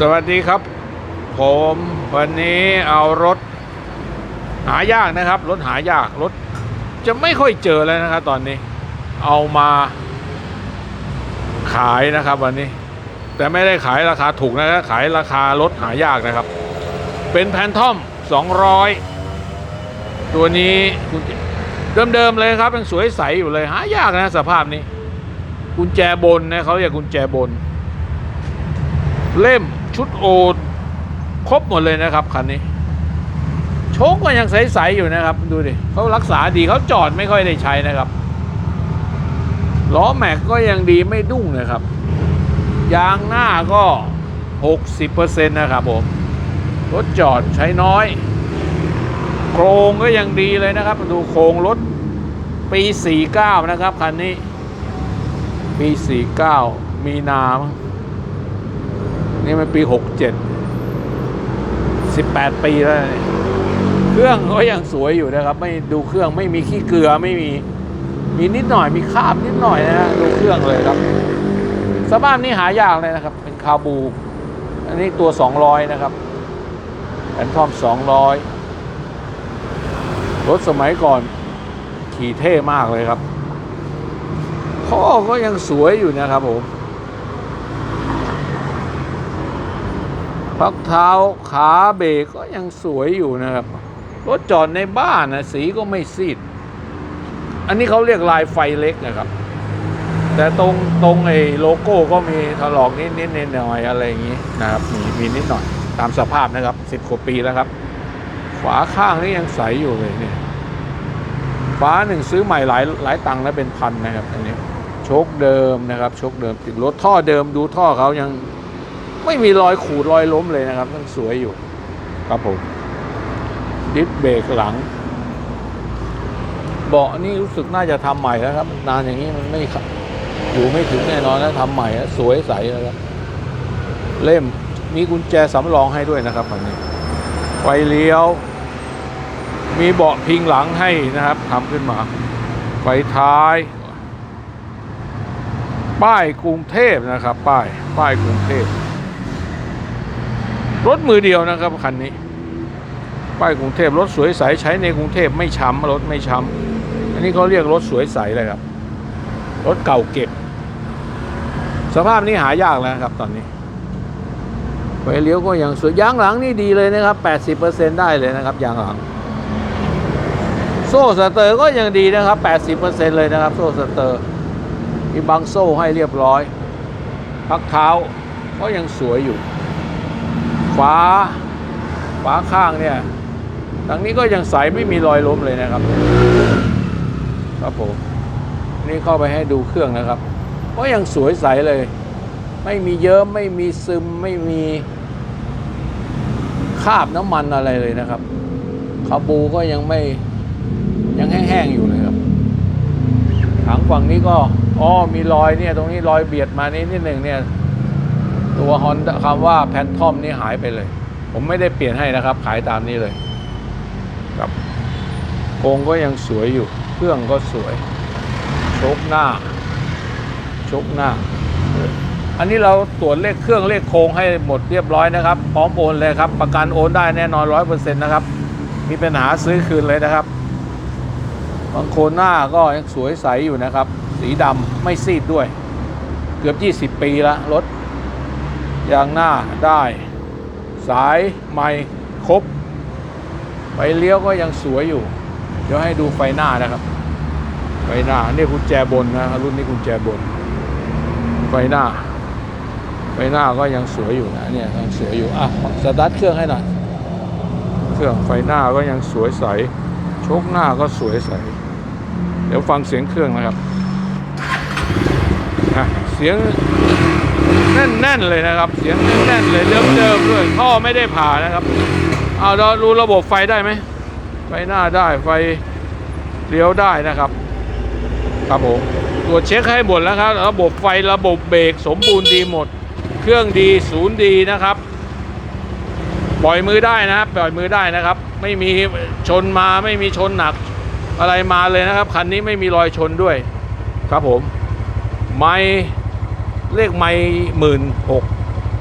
สวัสดีครับ ผมวันนี้เอารถ หายากนะครับ รถหายากรถ จะไม่ค่อยเจอแล้วนะครับ ตอนนี้ เอามาขายนะครับ วันนี้ แต่ไม่ได้ขายราคาถูกนะครับขายราคารถหายากนะครับ เป็นแพนทอม 200 ตัวนี้กุญแจเดิมๆเลยครับยังสวยใสอยู่เลยหายากนะสภาพนี้ กุญแจบนนะเขาเรียกกุญแจบนเล่ม ชุดโอครบหมดเลยนะครับคันนี้ โชคก็ยังใสๆอยู่นะครับ ดูดิเขารักษาดีเขาจอดไม่ค่อยได้ใช้นะครับล้อแม็กก็ยังดีไม่ดุ้งนะครับ ยางหน้าก็ 60%นะครับผมรถจอดใช้น้อย โครงก็ยังดีเลยนะครับ ดูโครงรถปี 49 นะครับคันนี้ ปี 49 มีนามั้ นี่มันปี67 18ปีแล้วเครื่องก็ยังสวยอยู่นะครับ ไม่ดูเครื่องไม่มีขี้เกลือไม่มีมีนิดหน่อยมีคราบนิดหน่อยนะฮะดูเครื่องเลยครับสภาพนี้หายากเลยนะครับ เป็นคาบู อันนี้ตัว200นะครับแอนทอม200รถสมัยก่อนขี่เท่มากเลยครับข้อก็ยังสวยอยู่นะครับผม พักเท้าขาเบรกก็ยังสวยอยู่นะครับรถจอดในบ้านนะสีก็ไม่ซีด อันนี้เขาเรียกลายไฟเล็กนะครับ แต่ตรงตรงไอ้โลโก้ก็มีถลอกนิดนิดหน่อยอะไรอย่างนี้นะครับมีมีนิดหน่อยตามสภาพนะครับสิบกว่าปีแล้วครับฝาข้างนี่ยังใสอยู่เลยเนี่ยฝาหนึ่งซื้อใหม่หลายหลายตังค์แล้วเป็นพันนะครับอันนี้โชคเดิมนะครับโชคเดิมติดรถท่อเดิมดูท่อเขายัง ไม่มีรอยขูดรอยล้มเลยนะครับยังสวยอยู่ ครับผม ดิสเบรกหลัง เบาะนี่รู้สึกน่าจะทำใหม่แล้วครับ นานอย่างนี้มันไม่ขับอยู่ไม่ถึงแน่นอนแล้วทำใหม่แล้วสวยใสแล้วครับเล่มมีกุญแจสำรองให้ด้วยนะครับอันนี้ไฟเลี้ยว มีเบาะพิงหลังให้นะครับทำขึ้นมา ไฟท้าย ป้ายกรุงเทพนะครับ ป้าย ป้ายกรุงเทพ รถมือเดียวนะครับคันนี้ ป้ายกรุงเทพรถสวยใสใช้ในกรุงเทพไม่ช้ำรถไม่ช้ำอันนี้เขาเรียกรถสวยใสเลยครับ รถเก่าเก็บ สภาพนี้หายากแล้วครับ ตอนนี้ไฟเลี้ยวก็ยังสวยยางหลังนี่ดีเลยนะครับ 80%ได้เลยนะครับยางหลัง โซ่สเตอร์ก็ยังดีนะครับ 80%เลยนะครับ โซ่สเตอร์มีบังโซ่ให้เรียบร้อย พักเท้าก็ยังสวยอยู่ ฝาฝาข้างเนี่ยทางนี้ก็ยังใสไม่มีรอยล้มเลยนะครับ ครับผมนี่เข้าไปให้ดูเครื่องนะครับ ก็ยังสวยใสเลย ไม่มีเยิ้มไม่มีซึมไม่มีคราบน้ำมันอะไรเลยนะครับคาบูก็ยังไม่ยังแห้งๆอยู่เลยครับถังฝั่งนี้ก็อ๋อมีรอยเนี่ย ตรงนี้รอยเบียดมานิดนิดหนึ่งเนี่ย ตัวฮอนคำว่าแพนทอมนี่หายไปเลย ผมไม่ได้เปลี่ยนให้นะครับ ขายตามนี้เลยครับโครงก็ยังสวยอยู่ เครื่องก็สวยชคหน้าชคหน้า อันนี้เราตรวจเลขเครื่องเลขโครงให้หมดเรียบร้อยนะครับ พร้อมโอนเลยครับ ประกันโอนได้แน่นอนร้อยเปอร์เซ็นต์นะครับ มีปัญหาซื้อคืนเลยนะครับบางโคนหน้าก็ยังสวยใสอยู่นะครับ สีดำไม่ซีดด้วย เกือบ 20 ปีล้วรถ ยางหน้าได้ สายไม่ครบไฟเลี้ยวก็ยังสวยอยู่ เดี๋ยวให้ดูไฟหน้านะครับ ไฟหน้านี่กุญแจบนนะรุ่นนี้กุญแจบน ไฟหน้า ไฟหน้าก็ยังสวยอยู่นะเนี่ยยังสวยอยู่อะสตาร์ทเครื่องให้หน่อยเครื่องไฟหน้าก็ยังสวยใสโชคหน้าก็สวยใส เดี๋ยวฟังเสียงเครื่องนะครับ เสียงแน่นๆเลยนะครับ เสียงแน่นๆเลยเดิมๆด้วยท่อไม่ได้ผ่านะครับ เอาเราดูระบบไฟได้ไหมไฟหน้าได้ไฟเลี้ยวได้นะครับ ครับผมตรวจเช็คให้หมดแล้วครับ ระบบไฟระบบเบรกสมบูรณ์ดีหมด เครื่องดีศูนย์ดีนะครับปล่อยมือได้นะครับปล่อยมือได้นะครับ ไม่มีชนมาไม่มีชนหนักอะไรมาเลยนะครับ คันนี้ไม่มีรอยชนด้วย ครับผม ไม่เลขไม่หมื่นหก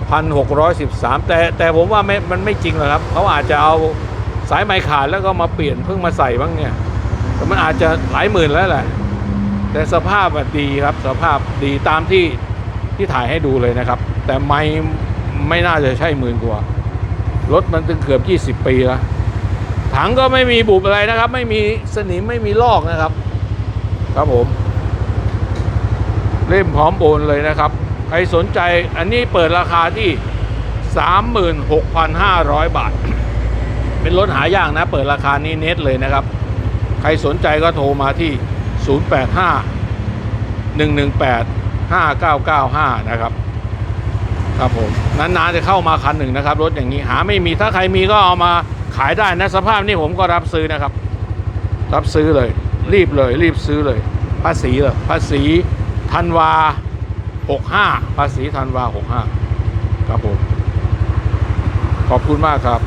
พันหกร้อยสิบสามแต่แต่ผมว่าไม่มันไม่จริงหรอกครับเขาอาจจะเอาสายไม้ขาดแล้วก็มาเปลี่ยนเพิ่งมาใส่บ้างเนี่ยแต่มันอาจจะหลายหมื่นแล้วแหละแต่สภาพดีครับสภาพดีตามที่ที่ถ่ายให้ดูเลยนะครับ แต่ไม่ไม่น่าจะใช่หมื่นกว่ารถมันถึงเกือบ 20 ปีแล้วถังก็ไม่มีบุบอะไรนะครับ ไม่มีสนิมไม่มีลอกนะครับ ครับผม เล่มพร้อมโอนเลยนะครับ ใครสนใจอันนี้เปิดราคาที่ 36,500 บาท เป็นรถหายากนะ เปิดราคานี้เน็ตเลยนะครับ ใครสนใจก็โทรมาที่ 085 118 5995 นะครับ ครับผมนานๆจะเข้ามาคันหนึ่งนะครับ รถอย่างนี้หาไม่มีถ้าใครมีก็เอามาขายได้นะ สภาพนี้ผมก็รับซื้อนะครับ รับซื้อเลย รีบเลย รีบซื้อเลย ภาษีเหรอภาษี ธันวา65ภาษีธันวา65ครับผม ขอบคุณมากครับ